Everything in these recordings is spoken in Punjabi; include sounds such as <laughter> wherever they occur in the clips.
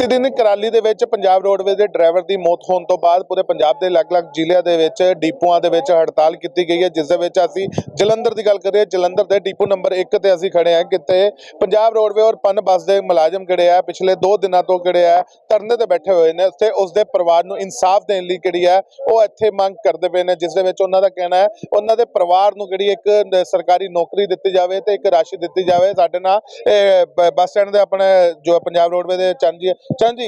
ਬੀਤੇ ਦਿਨ ਕਰਾਲੀ ਦੇ ਵਿੱਚ ਪੰਜਾਬ ਰੋਡਵੇਜ਼ ਦੇ ਡਰਾਈਵਰ ਦੀ ਮੌਤ ਹੋਣ ਤੋਂ ਬਾਅਦ ਪੂਰੇ ਪੰਜਾਬ ਦੇ ਅਲੱਗ-ਅਲੱਗ ਜ਼ਿਲ੍ਹਿਆਂ ਦੇ ਵਿੱਚ ਡਿਪੂਆਂ ਦੇ ਵਿੱਚ ਹੜਤਾਲ ਕੀਤੀ ਗਈ ਹੈ ਜਿਸ ਦੇ ਵਿੱਚ ਅਸੀਂ ਜਲੰਧਰ ਦੀ ਗੱਲ ਕਰੀਏ ਜਲੰਧਰ ਦੇ ਡਿਪੂ ਨੰਬਰ 1 ਤੇ ਅਸੀਂ ਖੜੇ ਹਾਂ ਕਿਤੇ ਪੰਜਾਬ ਰੋਡਵੇ ਔਰ ਪਨ ਬੱਸ ਦੇ ਮੁਲਾਜ਼ਮ ਕਿਹੜੇ ਆ ਪਿਛਲੇ 2 ਦਿਨਾਂ ਤੋਂ ਕਿਹੜੇ ਆ ਧਰਨੇ ਤੇ ਬੈਠੇ ਹੋਏ ਨੇ ਤੇ ਉਸ ਦੇ ਪਰਿਵਾਰ ਨੂੰ ਇਨਸਾਫ ਦੇਣ ਲਈ ਕਿਹੜੀ ਹੈ ਉਹ ਇੱਥੇ ਮੰਗ ਕਰਦੇ ਪਏ ਨੇ ਜਿਸ ਦੇ ਵਿੱਚ ਉਹਨਾਂ ਦਾ ਕਹਿਣਾ ਹੈ ਉਹਨਾਂ ਦੇ ਪਰਿਵਾਰ ਨੂੰ ਕਿਹੜੀ ਇੱਕ ਸਰਕਾਰੀ ਨੌਕਰੀ ਦਿੱਤੀ ਜਾਵੇ ਤੇ ਇੱਕ ਰਾਸ਼ੀ ਦਿੱਤੀ ਜਾਵੇ ਸਾਡੇ ਨਾਲ ਇਹ ਬ- ਬੱਸ ਸਟੈਂਡ ਦੇ ਆਪਣੇ ਜੋ ਪੰਜਾਬ ਰੋਡਵੇ ਦੇ ਚੰਦ ਜੀ ਚੰਦ ਜੀ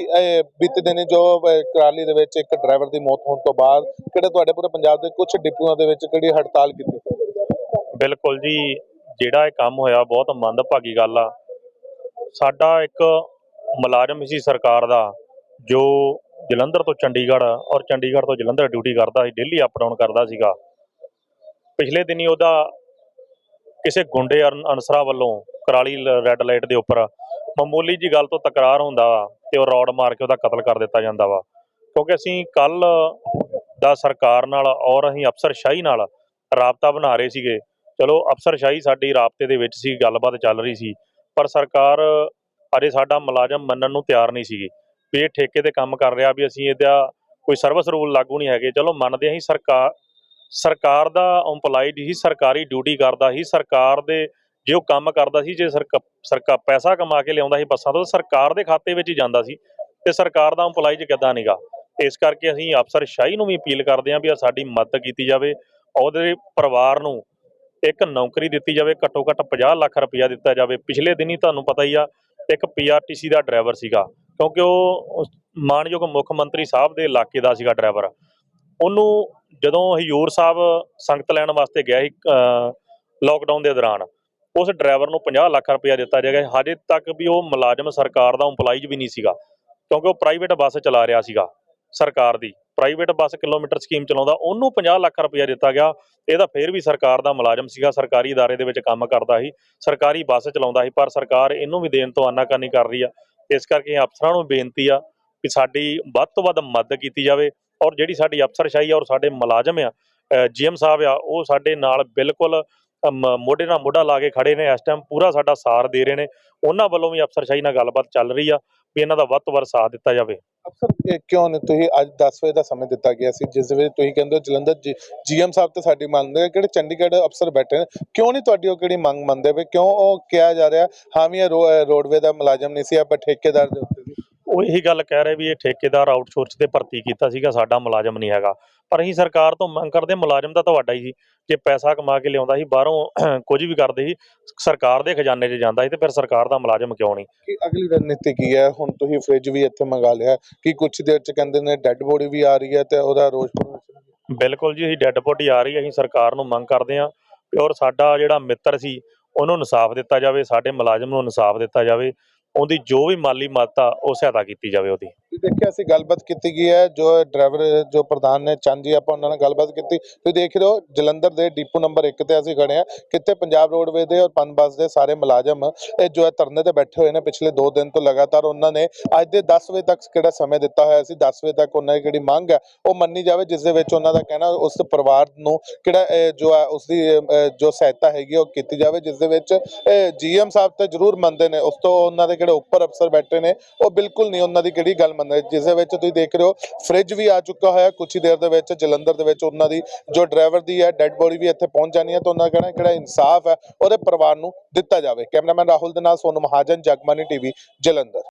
ਬੀਤੇ ਦਿਨ ਜੋ ਕਰਾਲੀ ਦੇ ਵਿੱਚ ਇੱਕ ਡਰਾਈਵਰ ਦੀ ਮੌਤ ਹੋਣ ਤੋਂ ਬਾਅਦ ਕਿਹੜੇ ਤੁਹਾਡੇ ਪੂਰੇ ਪੰਜਾਬ ਦੇ ਕੁਝ ਡਿਪੂਆਂ ਦੇ ਵਿੱਚ ਕਿਹੜੀ ਹੜਤਾਲ ਕੀਤੀ? ਬਿਲਕੁਲ ਜੀ, ਜਿਹੜਾ ਇਹ ਕੰਮ ਹੋਇਆ ਬਹੁਤ ਮੰਦਭਾਗੀ ਗੱਲ ਆ। ਸਾਡਾ ਇੱਕ ਮੁਲਾਜ਼ਮ ਸੀ ਸਰਕਾਰ ਦਾ, ਜੋ ਜਲੰਧਰ ਤੋਂ ਚੰਡੀਗੜ੍ਹ ਔਰ ਚੰਡੀਗੜ੍ਹ ਤੋਂ ਜਲੰਧਰ ਡਿਊਟੀ ਕਰਦਾ ਸੀ ਡੇਲੀ ਅਪ ਡਾਊਨ ਕਰਦਾ ਸੀਗਾ। ਪਿਛਲੇ ਦਿਨੀ ਉਹਦਾ ਕਿਸੇ ਗੁੰਡੇ ਅਨ- ਅਨਸਰਾਂ ਵੱਲੋਂ ਕਰਾਲੀ ਰੈੱਡ ਲਾਈਟ ਦੇ ਉੱਪਰ ਮਾਮੂਲੀ ਜੀ ਗੱਲ ਤੋਂ ਤਕਰਾਰ ਹੁੰਦਾ ਤੇ ਉਹ ਰੌਡ ਮਾਰ ਕੇ ਉਹਦਾ ਕਤਲ ਕਰ ਦਿੱਤਾ ਜਾਂਦਾ ਵਾ। ਕਿਉਂਕਿ ਅਸੀਂ ਕੱਲ ਦਾ ਸਰਕਾਰ ਨਾਲ ਔਰ ਅਸੀਂ ਅਫਸਰਸ਼ਾਹੀ ਨਾਲ ਰਾਬਤਾ ਬਣਾ ਰਹੇ ਸੀਗੇ। ਚਲੋ ਅਫਸਰਸ਼ਾਹੀ ਸਾਡੀ ਰਾਬਤੇ ਦੇ ਵਿੱਚ ਸੀ, ਗੱਲਬਾਤ ਚੱਲ ਰਹੀ ਸੀ, ਪਰ ਸਰਕਾਰ ਅਰੇ ਸਾਡਾ ਮੁਲਾਜ਼ਮ ਮੰਨਣ ਨੂੰ ਤਿਆਰ ਨਹੀਂ ਸੀਗੀ ਵੀ ਇਹ ਠੇਕੇ ਤੇ ਕੰਮ ਕਰ ਰਿਹਾ, ਵੀ ਅਸੀਂ ਇਹਦਾ ਕੋਈ ਸਰਵਿਸ ਰੂਲ ਲਾਗੂ ਨਹੀਂ ਹੈਗੇ। ਚਲੋ, ਮੰਨਦੇ ਹਾਂ ਸਰਕਾਰ ਸਰਕਾਰ ਦਾ EMPLOYEE ਹੀ ਸਰਕਾਰੀ ਡਿਊਟੀ ਕਰਦਾ ਹੀ ਸਰਕਾਰ ਦੇ ਜੇ ਉਹ ਕੰਮ ਕਰਦਾ ਸੀ, ਜੇ ਸਰਕਾ ਸਰਕਾ, ਪੈਸਾ ਕਮਾ ਕੇ ਲਿਆਉਂਦਾ ਸੀ ਬੱਸਾਂ ਤੋਂ ਸਰਕਾਰ ਦੇ ਖਾਤੇ ਵਿੱਚ ਹੀ ਜਾਂਦਾ ਸੀ ਤੇ ਸਰਕਾਰ ਦਾ EMPLOYEE 'ਚ ਕਿੱਦਾਂ ਨਹੀਂਗਾ ਇਸ ਕਰਕੇ ਅਸੀਂ ਅਫਸਰਸ਼ਾਹੀ ਨੂੰ ਵੀ ਅਪੀਲ ਕਰਦੇ ਹਾਂ ਵੀ ਆ ਸਾਡੀ ਮਦਦ ਕੀਤੀ ਜਾਵੇ, ਉਹਦੇ ਪਰਿਵਾਰ ਨੂੰ ਇੱਕ ਨੌਕਰੀ ਦਿੱਤੀ ਜਾਵੇ, ਘੱਟੋ ਘੱਟ 50 ਲੱਖ ਰੁਪਇਆ ਦਿੱਤਾ ਜਾਵੇ। ਪਿਛਲੇ ਦਿਨੀ ਤੁਹਾਨੂੰ ਪਤਾ ਹੀ ਆ, ਇੱਕ ਪੀਆਰਟੀਸੀ ਦਾ ਡਰਾਈਵਰ ਸੀਗਾ, ਕਿਉਂਕਿ ਉਹ ਮਾਨਯੋਗ ਮੁੱਖ ਮੰਤਰੀ ਸਾਹਿਬ ਦੇ ਇਲਾਕੇ ਦਾ ਸੀਗਾ ਡਰਾਈਵਰ। ਉਹਨੂੰ ਜਦੋਂ ਹਯੂਰ ਸਾਹਿਬ ਸੰਗਤ ਲੈਣ ਵਾਸਤੇ ਗਿਆ ਸੀ ਲੋਕਡਾਊਨ ਦੇ ਦੌਰਾਨ ਉਸ ਡਰਾਈਵਰ ਨੂੰ 50 ਲੱਖ ਰੁਪਇਆ ਦਿੱਤਾ ਜਾਏਗਾ ਹਜੇ ਤੱਕ ਵੀ ਉਹ ਮੁਲਾਜ਼ਮ ਸਰਕਾਰ ਦਾ EMPLOYEE ਵੀ ਨਹੀਂ ਸੀਗਾ ਕਿਉਂਕਿ ਉਹ ਪ੍ਰਾਈਵੇਟ ਬੱਸ ਚਲਾ ਰਿਹਾ ਸੀਗਾ ਸਰਕਾਰ ਦੀ ਪ੍ਰਾਈਵੇਟ ਬੱਸ ਕਿਲੋਮੀਟਰ ਸਕੀਮ ਚਲਾਉਂਦਾ ਉਹਨੂੰ 50 ਲੱਖ ਰੁਪਇਆ ਦਿੱਤਾ ਗਿਆ ਇਹਦਾ ਫਿਰ ਵੀ ਸਰਕਾਰ ਦਾ ਮੁਲਾਜ਼ਮ ਸੀਗਾ ਸਰਕਾਰੀ ادارے ਦੇ ਵਿੱਚ ਕੰਮ ਕਰਦਾ ਸੀ ਸਰਕਾਰੀ ਬੱਸ ਚਲਾਉਂਦਾ ਸੀ ਪਰ ਸਰਕਾਰ ਇਹਨੂੰ ਵੀ ਦੇਣ ਤੋਂ ਆਨਾਕਾਨੀ ਕਰ ਰਹੀ ਆ ਇਸ ਕਰਕੇ ਅਫਸਰਾਂ ਨੂੰ ਬੇਨਤੀ ਆ ਕਿ ਸਾਡੀ ਵੱਧ ਤੋਂ ਵੱਧ ਮਦਦ ਕੀਤੀ ਜਾਵੇ ਔਰ ਜਿਹੜੀ ਸਾਡੀ ਅਫਸਰਸ਼ਾਹੀ ਆ ਔਰ ਸਾਡੇ ਮੁਲਾਜ਼ਮ ਆ ਜੀਐਮ ਸਾਹਿਬ ਆ ਉਹ ਸਾਡੇ ਨਾਲ ਬਿਲਕੁਲ ਅਮ, ਮੋਢੇ ਨਾਲ ਮੋਢਾ ਲਾ ਕੇ ਖੜੇ ਨੇ। ਇਸ ਟਾਈਮ ਪੂਰਾ ਸਾਡਾ ਸਾਥ ਦੇ ਰਹੇ ਨੇ। ਉਹਨਾਂ ਵੱਲੋਂ ਵੀ ਅਫਸਰਸ਼ਾਹੀ ਨਾਲ ਗੱਲਬਾਤ ਚੱਲ ਰਹੀ ਆ ਵੀ ਇਹਨਾਂ ਦਾ ਵੱਧ ਤੋਂ ਵੱਧ ਸਾਥ ਦਿੱਤਾ ਜਾਵੇ। ਅਫਸਰ ਕਿਉਂ ਨਹੀਂ? ਤੁਸੀਂ ਅੱਜ 10 ਵਜੇ ਦਾ ਸਮੇਂ ਦਿੱਤਾ ਗਿਆ ਸੀ, ਜਿਸ ਵਿੱਚ ਤੁਸੀਂ ਕਹਿੰਦੇ ਹੋ ਜਲੰਧਰ ਜੀਐਮ ਸਾਹਿਬ ਤੇ ਸਾਡੀ ਮੰਨਦੇ ਆ, ਕਿਹੜੇ ਚੰਡੀਗੜ੍ਹ ਅਫਸਰ ਬੈਠੇ ਨੇ। ਕਿਉਂ ਨਹੀਂ ਤੁਹਾਡੀ ਉਹ ਕਿਹੜੀ ਮੰਗ ਮੰਨਦੇ ਪਏ? ਕਿਉਂ ਉਹ ਕਿਹਾ ਜਾ ਰਿਹਾ, ਹਾਂ ਵੀ ਇਹ ਰੋ- ਰੋਡਵੇ ਦਾ ਮੁਲਾਜ਼ਮ ਨਹੀਂ ਸੀ, ਆਪਾਂ ਠੇਕੇਦਾਰ ਦੇ ਉੱਤੇ ਉਹ ਇਹੀ ਗੱਲ ਕਹਿ ਰਹੇ ਵੀ ਇਹ ਠੇਕੇਦਾਰ ਆਊਟਸੋਰਸ ਤੇ ਭਰਤੀ ਕੀਤਾ ਸੀਗਾ ਸਾਡਾ ਮੁਲਾਜ਼ਮ ਨਹੀਂ ਹੈਗਾ। ਪਰ ਅਸੀਂ ਸਰਕਾਰ ਤੋਂ ਮੰਗ ਕਰਦੇ ਮੁਲਾਜ਼ਮ ਤਾਂ ਤੁਹਾਡਾ ਹੀ ਸੀ। ਜੇ ਪੈਸਾ ਕਮਾ ਕੇ ਲਿਆਉਂਦਾ ਸੀ ਬਾਹਰੋਂ <clears throat> ਕੁਝ ਵੀ ਕਰਦੇ ਸੀ ਸਰਕਾਰ ਦੇ ਖਜ਼ਾਨੇ 'ਚ ਜਾਂਦਾ ਸੀ ਤੇ ਫਿਰ ਸਰਕਾਰ ਦਾ ਮੁਲਾਜ਼ਮ ਕਿਉਂ ਨਹੀਂ? ਕਿ ਅਗਲੀ ਰਣਨੀਤੀ ਕੀ ਹੈ? ਹੁਣ ਤੁਸੀਂ ਫ੍ਰਿਜ ਵੀ ਇੱਥੇ ਮੰਗਾ ਲਿਆ। ਕਿ ਕੁਝ ਦੇਰ ਚ ਕਹਿੰਦੇ ਨੇ ਡੈੱਡ ਬੋਡੀ ਵੀ ਆ ਰਹੀ ਹੈ ਤੇ ਉਹਦਾ ਰੋਸ ਬਿਲਕੁਲ ਜੀ ਅਸੀਂ ਡੈੱਡ ਬੋਡੀ ਆ ਰਹੀ ਹੈ ਅਸੀਂ ਸਰਕਾਰ ਨੂੰ ਮੰਗ ਕਰਦੇ ਹਾਂ ਔਰ ਸਾਡਾ ਜਿਹੜਾ ਮਿੱਤਰ ਸੀ ਉਹਨੂੰ ਇਨਸਾਫ ਦਿੱਤਾ ਜਾਵੇ ਸਾਡੇ ਮੁਲਾਜ਼ਮ ਨੂੰ ਇਨਸਾਫ ਦਿੱਤਾ ਜਾਵੇ। ਉਹਦੀ ਜੋ ਵੀ ਮਾਲੀ ਮਾਤਾ, ਉਹ ਸਹਾਇਤਾ ਕੀਤੀ ਜਾਵੇ ਉਹਦੀ। ਦੇਖਿਆ ਅਸੀਂ ਗੱਲਬਾਤ ਕੀਤੀ ਗਈ ਹੈ, ਜੋ ਡਰਾਈਵਰ, ਜੋ ਪ੍ਰਧਾਨ ਨੇ ਚੰਦ ਜੀ, ਆਪਾਂ ਉਹਨਾਂ ਨਾਲ ਗੱਲਬਾਤ ਕੀਤੀ। ਤੁਸੀਂ ਦੇਖ ਰਹੇ ਹੋ, ਜਲੰਧਰ ਦੇ ਡਿਪੂ ਨੰਬਰ 1 ਤੇ ਅਸੀਂ ਖੜੇ ਹਾਂ, ਕਿੱਥੇ ਪੰਜਾਬ ਰੋਡਵੇ ਦੇ ਔਰ ਪਨ ਦੇ ਸਾਰੇ ਮੁਲਾਜ਼ਮ, ਇਹ ਜੋ ਹੈ ਧਰਨੇ ਤੇ ਬੈਠੇ ਹੋਏ ਨੇ ਪਿਛਲੇ 2 ਦਿਨ ਤੋਂ ਲਗਾਤਾਰ, ਉਹਨਾਂ ਨੇ ਅੱਜ ਦੇ 10 ਵਜੇ ਤੱਕ ਕਿਹੜਾ ਸਮੇਂ ਦਿੱਤਾ ਹੋਇਆ ਸੀ 10 ਵਜੇ ਤੱਕ ਉਹਨਾਂ ਦੀ ਜਿਹੜੀ ਮੰਗ ਹੈ, ਉਹ ਮੰਨੀ ਜਾਵੇ, ਜਿਸ ਦੇ ਵਿੱਚ ਉਹਨਾਂ ਦਾ ਕਹਿਣਾ, ਉਸ ਪਰਿਵਾਰ ਨੂੰ ਕਿਹੜਾ ਜੋ ਹੈ ਉਸ ਦੀ ਜੋ ਸਹਾਇਤਾ ਹੈਗੀ, ਉਹ ਕੀਤੀ ਜਾਵੇ, ਜਿਸ ਦੇ ਵਿੱਚ ਜੀਐਮ ਸਾਹਿਬ ਤੇ ਜ਼ਰੂਰ ਮੰਨਦੇ ਨੇ, ਉਸ ਤੋਂ ਉਹਨਾਂ ਦੇ ਕਿਹੜੇ ਉੱਪਰ ਅਫਸਰ ਬੈਠੇ ਨੇ, ਉਹ ਬਿਲਕੁਲ ਨਹੀਂ ਉਹਨਾਂ ਦੀ ਕਿਹੜੀ ਗੱਲ ਮੰਨਦੇ। ਜਿਸ ਦੇ ਵਿੱਚ ਤੁਸੀਂ ਦੇਖ ਰਹੇ ਹੋ ਫ੍ਰਿਜ ਵੀ ਆ ਚੁੱਕਾ ਹੋਇਆ, ਕੁਛ ਹੀ ਦੇਰ ਦੇ ਵਿੱਚ, ਜਲੰਧਰ ਦੇ ਵਿੱਚ ਉਹਨਾਂ ਦੀ ਜੋ ਡਰਾਈਵਰ ਦੀ ਹੈ ਡੈੱਡ ਬੋਡੀ ਵੀ ਇੱਥੇ ਪਹੁੰਚ ਜਾਣੀ ਹੈ ਤਾਂ ਉਹਨਾਂ ਦਾ ਕਹਿਣਾ ਕਿਹੜਾ ਇਨਸਾਫ ਹੈ, ਉਹਦੇ ਪਰਿਵਾਰ ਨੂੰ ਦਿੱਤਾ ਜਾਵੇ। ਕੈਮਰਾਮੈਨ ਰਾਹੁਲ ਦੇ ਨਾਲ ਸੋਨੂ ਮਹਾਜਨ, ਜਗਮਾਨੀ ਟੀਵੀ, ਜਲੰਧਰ।